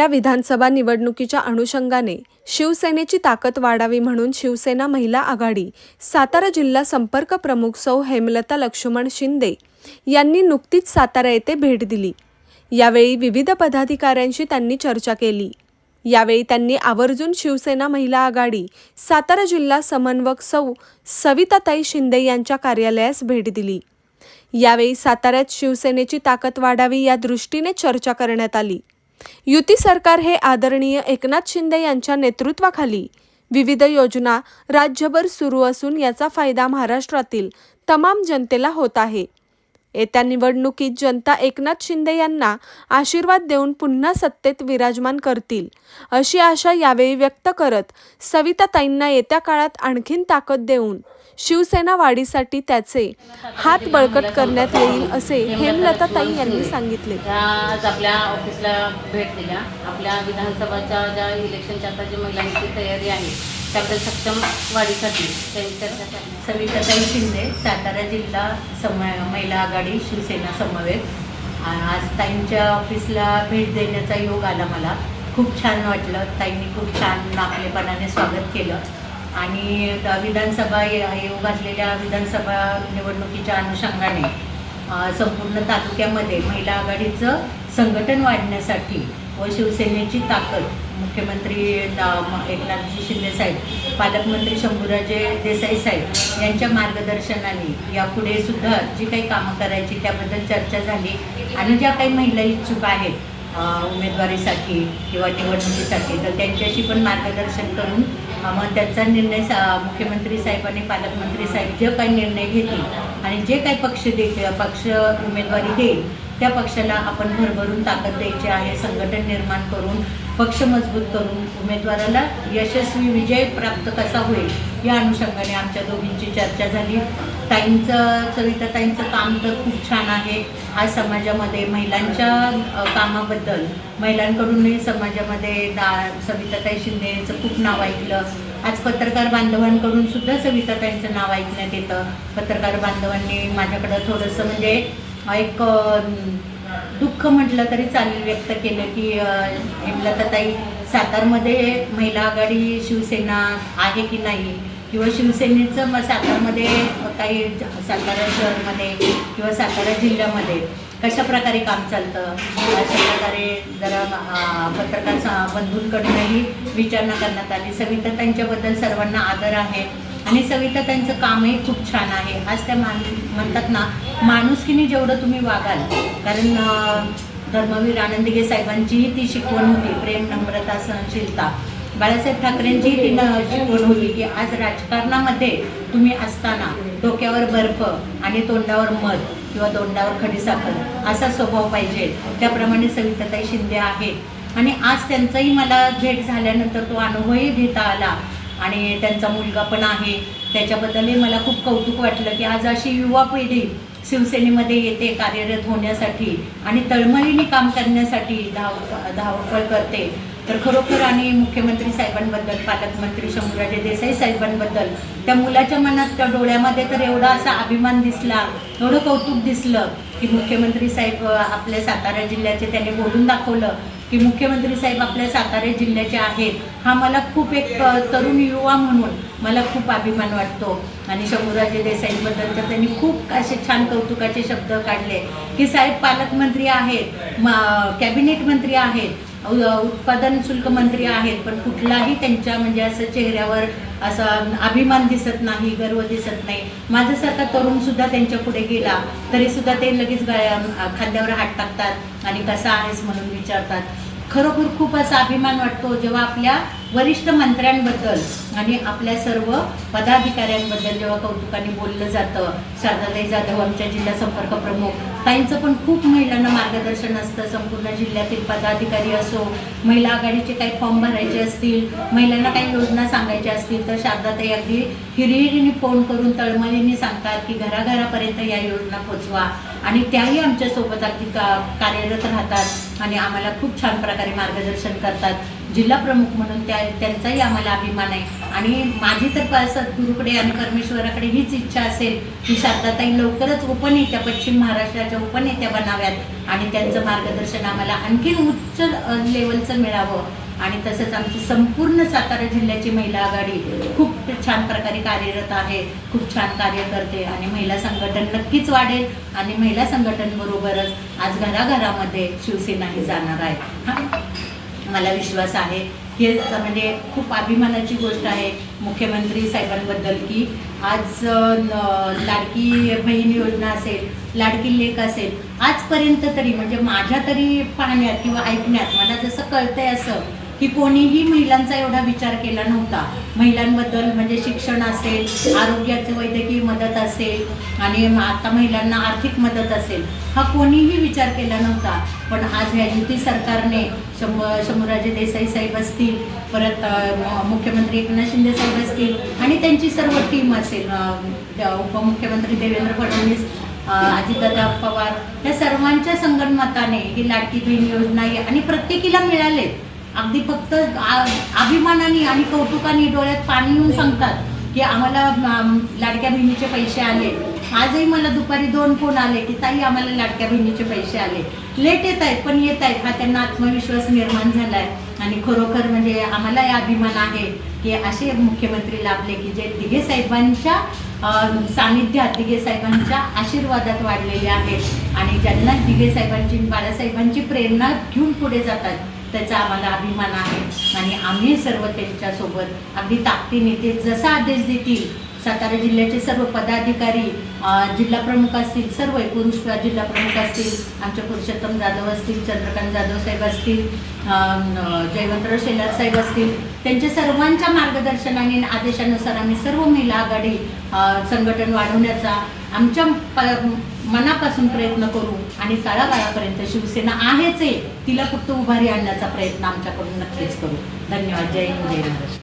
येत्या विधानसभा निवडणुकीच्या अनुषंगाने शिवसेनेची ताकद वाढावी म्हणून शिवसेना महिला आघाडी सातारा जिल्हा संपर्क प्रमुख सौ हेमलता लक्ष्मण शिंदे यांनी नुकतीच सातारा येथे भेट दिली. यावेळी विविध पदाधिकाऱ्यांशी त्यांनी चर्चा केली. यावेळी त्यांनी आवर्जून शिवसेना महिला आघाडी सातारा जिल्हा समन्वयक सौ सविताताई शिंदे यांच्या कार्यालयास भेट दिली. यावेळी साताऱ्यात शिवसेनेची ताकद वाढावी या दृष्टीने चर्चा करण्यात आली. युती सरकार हे आदरणीय एकनाथ शिंदे यांच्या नेतृत्वाखाली विविध योजना राज्यभर सुरू असून याचा फायदा महाराष्ट्रातील तमाम जनतेला होत आहे. येत्या निवडणुकीत जनता एकनाथ शिंदे यांना आशीर्वाद देऊन पुन्हा सत्तेत विराजमान करतील अशी आशा यावेळी व्यक्त करत सविताताईंना येत्या काळात आणखीन ताकद देऊन शिवसेना वाढीसाठी त्याचे हात बळकट करण्यात येईल असे हेमलताताई यांनी सांगितले. आज आपल्या ऑफिसला भेट दिल्या. आपल्या विधानसभाच्या ज्या इलेक्शनच्या आता जी महिलांची तयारी आहे त्याबद्दल सक्षम वाढीसाठी सविताताई शिंदे सातारा जिल्हा सम महिला आघाडी शिवसेना समवेत. आज ताईंच्या ऑफिसला भेट देण्याचा योग आला मला. खूप छान वाटलं. ताईंनी खूप छान आपलेपणाने स्वागत केलं. आणि विधानसभा ये- येऊ घातलेल्या विधानसभा निवडणुकीच्या अनुषंगाने संपूर्ण तालुक्यामध्ये महिला आघाडीचं संघटन वाढण्यासाठी व शिवसेनेची ताकद मुख्यमंत्री दा- एकनाथजी शिंदे साहेब पालकमंत्री शंभूराजे देसाई साहेब यांच्या मार्गदर्शनाने यापुढे सुद्धा जी काही कामं करायची त्याबद्दल चर्चा झाली आणि ज्या काही महिला इच्छुक आहेत उमेदवारीसाठी किंवा निवडणुकीसाठी तर त्यांच्याशी पण मार्गदर्शन करून मग त्यांचा निर्णय सा मुख्यमंत्री साहेब आणि पालकमंत्री साहेब जे काही निर्णय घेतील आणि जे काही पक्ष देतील पक्ष उमेदवारी देईल त्या पक्षाला आपण भरभरून ताकद द्यायची आहे संघटन निर्माण करून पक्ष मजबूत करून उमेदवाराला यशस्वी विजय प्राप्त कसा होईल या अनुषंगाने आमच्या दोघींची चर्चा झाली. ताईंचं सविताताईंचं काम तर खूप छान आहे. आज समाजामध्ये महिलांच्या कामाबद्दल महिलांकडूनही समाजामध्ये दा सविताताई शिंदे यांचं खूप नाव ऐकलं. आज पत्रकार बांधवांकडून सुद्धा सविताताईंचं नाव ऐकण्यात येतं. पत्रकार बांधवांनी माझ्याकडं थोडंसं म्हणजे एक दुःख म्हटलं तरी चालेल व्यक्त केलं की हेमलताताई सातारमध्ये महिला आघाडी शिवसेना आहे की नाही? किंवा शिवसेनेचं मग सातारमध्ये काही सातारा शहरमध्ये किंवा सातारा जिल्ह्यामध्ये कशा प्रकारे काम चालतं? अशा प्रकारे जरा पत्रकार बंधूंकडूनही विचारणा करण्यात आली. सविता त्यांच्याबद्दल सर्वांना आदर आहे. आणि सविता त्यांचं कामही खूप छान आहे. आज त्या मान म्हणतात ना माणुसकीने जेवढं तुम्ही वागाल कारण धर्मवीर आनंदगे साहेबांचीही ती शिकवण होती. प्रेम नम्रता सहनशीलता. बाळासाहेब ठाकरेंची ती शिकवण होती की आज राजकारणामध्ये तुम्ही असताना डोक्यावर बर्फ आणि तोंडावर मध किंवा तोंडावर खडीसाखर असा स्वभाव पाहिजे. त्याप्रमाणे सविताताई शिंदे आहेत. आणि आज त्यांचाही मला भेट झाल्यानंतर तो अनुभवही घेता आला आणि त्यांचा मुलगा पण आहे. त्याच्याबद्दलही मला खूप कौतुक वाटलं की आज अशी युवा पिढी शिवसेनेमध्ये येते कार्यरत होण्यासाठी आणि तळमळीने काम करण्यासाठी धाव धावपळ करते. तर खरोखर आणि मुख्यमंत्री साहेबांबद्दल पालकमंत्री शंभूराजे देसाई साहेबांबद्दल त्या मुलाच्या मनात त्या डोळ्यामध्ये तर एवढा असा अभिमान दिसला एवढं कौतुक दिसलं की मुख्यमंत्री साहेब आपल्या सातारा जिल्ह्याचे त्याने बोलून दाखवलं की मुख्यमंत्री साहेब आपल्या सातारा जिल्ह्याचे आहेत. हा मला खूप एक तरुण युवा म्हणून मला खूप अभिमान वाटतो. आणि शंभूराजे देसाईबद्दल तर त्यांनी खूप असे छान कौतुकाचे शब्द काढले की साहेब पालकमंत्री आहेत मा कॅबिनेट मंत्री आहेत उत्पादन शुल्क मंत्री आहेत पण कुठलाही त्यांच्या म्हणजे असं चेहऱ्यावर असा अभिमान दिसत नाही गर्व दिसत नाही. माझ्यासारखा तरुण सुद्धा त्यांच्या पुढे गेला तरी सुद्धा ते लगेच खांद्यावर हात टाकतात आणि कसा आहेस म्हणून विचारतात. खरोखर खूप असा अभिमान वाटतो जेव्हा आपल्या वरिष्ठ मंत्र्यांबद्दल आणि आपल्या सर्व पदाधिकाऱ्यांबद्दल जेव्हा कौतुकाने बोललं जातं शारदाताई जाधव आमच्या जिल्हा संपर्क प्रमुख ताईंचं पण खूप महिलांना मार्गदर्शन असतं. संपूर्ण जिल्ह्यातील पदाधिकारी असो महिला आघाडीचे काही फॉर्म भरायचे असतील महिलांना काही योजना सांगायच्या असतील तर शारदाताई अगदी हिरिहिरीने फोन करून तळमळीने सांगतात की घराघरापर्यंत या योजना पोचवा. आणि त्याही आमच्यासोबत अगदी का कार्यरत राहतात आणि आम्हाला खूप छान प्रकारे मार्गदर्शन करतात. जिल्हा प्रमुख म्हणून त्या त्यांचाही आम्हाला अभिमान आहे. आणि माझी तर सद्गुरूकडे आणि परमेश्वराकडे हीच इच्छा असेल की शारदाताई लवकरच उपनेत्या पश्चिम महाराष्ट्राच्या उपनेत्या बनाव्यात. आणि त्यांचं मार्गदर्शन आम्हाला आणखीन उच्च लेवलचं मिळावं. आणि तसंच आमची संपूर्ण सातारा जिल्ह्याची महिला आघाडी खूप छान प्रकारे कार्यरत आहे खूप छान कार्य करते. आणि महिला संघटन नक्कीच वाढेल. आणि महिला संघटन बरोबरच आज घराघरामध्ये शिवसेना ही जाणार आहे. मला विश्वास आहे. हे म्हणजे खूप अभिमानाची गोष्ट आहे मुख्यमंत्री साहेबांबद्दल की आज लाडकी बहीण योजना असेल लाडकी लेख असेल आजपर्यंत तरी म्हणजे माझ्या तरी पाहण्यात किंवा ऐकण्यात मला जसं कळतंय असं की कोणीही महिलांचा एवढा विचार केला नव्हता. महिलांबद्दल म्हणजे शिक्षण असेल आरोग्याची वैद्यकीय मदत असेल आणि आता महिलांना आर्थिक मदत असेल हा कोणीही विचार केला नव्हता. पण आज ह्या युती सरकारने शंभ शंभूराजे देसाई साहेब असतील परत मुख्यमंत्री एकनाथ शिंदे साहेब असतील आणि त्यांची सर्व टीम असेल उपमुख्यमंत्री देवेंद्र फडणवीस अ, अजितदादा पवार या सर्वांच्या संगणमताने ही लाडकी बहीण योजना आहे आणि प्रत्येकीला मिळाले अगदी फक्त अभिमानाने आणि कौतुकाने डोळ्यात पाणी येऊन सांगतात की आम्हाला लाडक्या बहिणीचे पैसे आले. आजही मला दुपारी दोन फोन आले की ताई आम्हाला लाडक्या बहिणीचे पैसे आले. लेट येत आहेत पण येत आहेत. हा त्यांना आत्मविश्वास निर्माण झाला आहे आणि खरोखर म्हणजे आम्हालाही अभिमान आहे की असे मुख्यमंत्री लाभले की जे दिघे साहेबांच्या सानिध्यात दिघे साहेबांच्या आशीर्वादात वाढलेले आहेत. आणि ज्यांना दिघे साहेबांची बाळासाहेबांची प्रेरणा घेऊन पुढे जातात त्याचा आम्हाला अभिमान आहे. आणि आम्ही सर्व त्यांच्यासोबत अगदी ताकदीने ते जसा आदेश देतील सातारा जिल्ह्याचे सर्व पदाधिकारी जिल्हा प्रमुख असतील सर्व एकूण जिल्हा प्रमुख असतील आमचे पुरुषोत्तम जाधव असतील चंद्रकांत जाधव साहेब असतील जयवंतराव शेलार साहेब असतील त्यांच्या सर्वांच्या मार्गदर्शनाने आणि आदेशानुसार आम्ही सर्व महिला आघाडी संघटन वाढवण्याचा आमच्या प- मनापासून प्रयत्न करू आणि तळागाळापर्यंत शिवसेना आहेच आहे तिला फक्त उभारी आणण्याचा प्रयत्न आमच्याकडून नक्कीच करू. धन्यवाद. जय हिंद जय महाराष्ट्र.